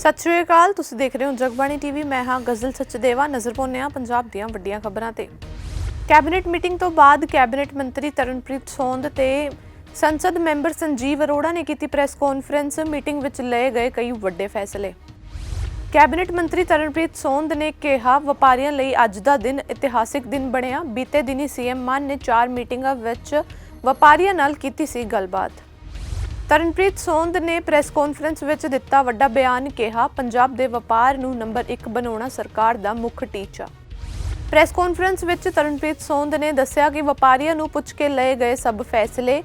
ਸਤਿ ਸ਼੍ਰੀ ਅਕਾਲ, ਤੁਸੀਂ ਦੇਖ ਰਹੇ ਹੋ ਜਗਬਾਣੀ ਟੀਵੀ। ਮੈਂ ਹਾਂ ਗਜ਼ਲ ਸਚਦੇਵਾ, ਨਜ਼ਰ ਪਾਉਂਦੇ ਹਾਂ ਪੰਜਾਬ ਦੀਆਂ ਵੱਡੀਆਂ ਖਬਰਾਂ ਤੇ। ਕੈਬਨਿਟ ਮੀਟਿੰਗ ਤੋਂ ਬਾਅਦ ਕੈਬਨਿਟ ਮੰਤਰੀ ਤਰਨਪ੍ਰੀਤ ਸੌਂਦ ਤੇ ਸੰਸਦ ਮੈਂਬਰ ਸੰਜੀਵ ਅਰੋੜਾ ਨੇ ਕੀਤੀ ਪ੍ਰੈਸ ਕਾਨਫਰੰਸ, ਮੀਟਿੰਗ ਵਿੱਚ ਲਏ ਗਏ ਕਈ ਵੱਡੇ ਫੈਸਲੇ। ਕੈਬਨਿਟ ਮੰਤਰੀ ਤਰਨਪ੍ਰੀਤ ਸੌਂਦ ਨੇ ਕਿਹਾ, ਵਪਾਰੀਆਂ ਲਈ ਅੱਜ ਦਾ ਦਿਨ ਇਤਿਹਾਸਿਕ ਦਿਨ ਬਣਿਆ। ਬੀਤੇ ਦਿਨੀ ਸੀਐਮ ਮਾਨ ਨੇ ਚਾਰ ਮੀਟਿੰਗਾਂ ਵਿੱਚ ਵਪਾਰੀਆਂ ਨਾਲ ਕੀਤੀ ਸੀ ਗੱਲਬਾਤ। ਤਰਨਪ੍ਰੀਤ ਸੌਂਦ ਨੇ ਪ੍ਰੈਸ ਕਾਨਫਰੰਸ ਵਿੱਚ ਦਿੱਤਾ ਵੱਡਾ ਬਿਆਨ ਕਿਹਾ, ਪੰਜਾਬ ਦੇ ਵਪਾਰ ਨੂੰ ਨੰਬਰ 1 ਬਣਾਉਣਾ ਸਰਕਾਰ ਦਾ ਮੁੱਖ ਟੀਚਾ। ਪ੍ਰੈਸ ਕਾਨਫਰੰਸ ਵਿੱਚ ਤਰਨਪ੍ਰੀਤ ਸੌਂਦ ਨੇ ਦੱਸਿਆ ਕਿ ਵਪਾਰੀਆਂ ਨੂੰ ਪੁੱਛ ਕੇ ਲਏ ਗਏ ਸਭ ਫੈਸਲੇ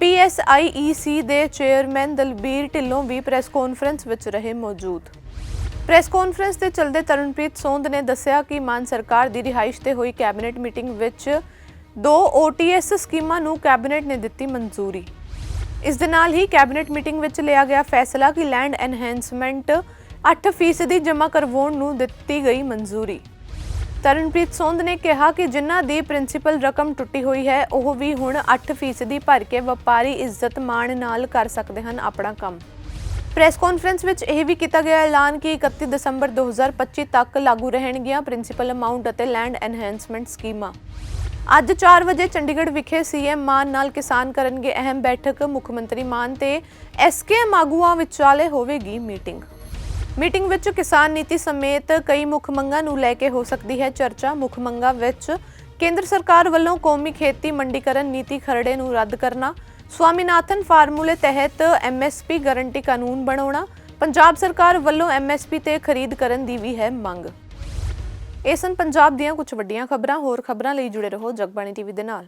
ਪੀਐਸਆਈਈਸੀ ਦੇ ਚੇਅਰਮੈਨ ਦਲਬੀਰ ਢਿੱਲੋਂ ਵੀ ਪ੍ਰੈਸ ਕਾਨਫਰੰਸ ਵਿੱਚ ਰਹੇ ਮੌਜੂਦ। ਪ੍ਰੈਸ ਕਾਨਫਰੰਸ ਦੇ ਚਲਦੇ ਤਰਨਪ੍ਰੀਤ ਸੌਂਦ ਨੇ ਦੱਸਿਆ ਕਿ ਮਾਨ ਸਰਕਾਰ ਦੀ ਰਿਹਾਇਸ਼ ਤੇ ਹੋਈ ਕੈਬਨਿਟ ਮੀਟਿੰਗ ਵਿੱਚ ਦੋ ਓਟੀਐਸ ਸਕੀਮਾਂ ਨੂੰ ਕੈਬਨਿਟ ਨੇ ਦਿੱਤੀ ਮਨਜ਼ੂਰੀ। ਇਸ ਦੇ ਨਾਲ ਹੀ ਕੈਬਨਿਟ ਮੀਟਿੰਗ ਵਿੱਚ ਲਿਆ ਗਿਆ ਫੈਸਲਾ ਕਿ ਲੈਂਡ ਐਨਹੈਂਸਮੈਂਟ 8% ਜਮ੍ਹਾਂ ਕਰਵਾਉਣ ਨੂੰ ਦਿੱਤੀ ਗਈ ਮਨਜ਼ੂਰੀ। ਤਰਨਪ੍ਰੀਤ ਸੋਂਧ ਨੇ ਕਿਹਾ ਕਿ ਜਿਨ੍ਹਾਂ ਦੀ ਪ੍ਰਿੰਸੀਪਲ ਰਕਮ ਟੁੱਟੀ ਹੋਈ ਹੈ, ਉਹ ਵੀ ਹੁਣ 8% ਭਰ ਕੇ ਵਪਾਰੀ ਇੱਜ਼ਤ ਮਾਣ ਨਾਲ ਕਰ ਸਕਦੇ ਹਨ ਆਪਣਾ ਕੰਮ। ਪ੍ਰੈਸ ਕਾਨਫਰੰਸ ਵਿੱਚ ਇਹ ਵੀ ਕੀਤਾ ਗਿਆ ਐਲਾਨ ਕਿ 31 ਦਸੰਬਰ 2025 ਤੱਕ ਲਾਗੂ ਰਹਿਣਗੀਆਂ ਪ੍ਰਿੰਸੀਪਲ ਅਮਾਉਂਟ ਅਤੇ ਲੈਂਡ ਐਨਹੈਂਸਮੈਂਟ ਸਕੀਮਾਂ। ਅੱਜ 4 ਵਜੇ ਚੰਡੀਗੜ੍ਹ ਵਿਖੇ ਸੀਐਮ ਮਾਨ ਨਾਲ ਕਿਸਾਨ ਕਰਨਗੇ ਅਹਿਮ ਬੈਠਕ। ਮੁੱਖ ਮੰਤਰੀ ਮਾਨ ਤੇ ਐਸਕੇਐਮ ਆਗੂਆਂ ਵਿਚਾਲੇ ਹੋਵੇਗੀ ਮੀਟਿੰਗ। ਮੀਟਿੰਗ ਵਿੱਚ ਕਿਸਾਨ ਨੀਤੀ ਸਮੇਤ ਕਈ ਮੁੱਖ ਮੰਗਾਂ ਨੂੰ ਲੈ ਕੇ ਹੋ ਸਕਦੀ ਹੈ ਚਰਚਾ। ਮੁੱਖ ਮੰਗਾਂ ਵਿੱਚ ਕੇਂਦਰ ਸਰਕਾਰ ਵੱਲੋਂ ਕੌਮੀ ਖੇਤੀ ਮੰਡੀਕਰਨ ਨੀਤੀ ਖਰੜੇ ਨੂੰ ਰੱਦ ਕਰਨਾ, ਸਵਾਮੀਨਾਥਨ ਫਾਰਮੂਲੇ ਤਹਿਤ ਐਮਐਸਪੀ ਗਾਰੰਟੀ ਕਾਨੂੰਨ ਬਣਾਉਣਾ, ਪੰਜਾਬ ਸਰਕਾਰ ਵੱਲੋਂ ਐਮਐਸਪੀ ਤੇ ਖਰੀਦ ਕਰਨ ਦੀ ਵੀ ਹੈ ਮੰਗ। ਇਹ ਸਨ ਪੰਜਾਬ ਦੀਆਂ ਕੁਝ ਵੱਡੀਆਂ ਖਬਰਾਂ। ਹੋਰ ਖਬਰਾਂ ਲਈ ਜੁੜੇ ਰਹੋ ਜਗਬਾਣੀ ਟੀਵੀ ਦੇ ਨਾਲ।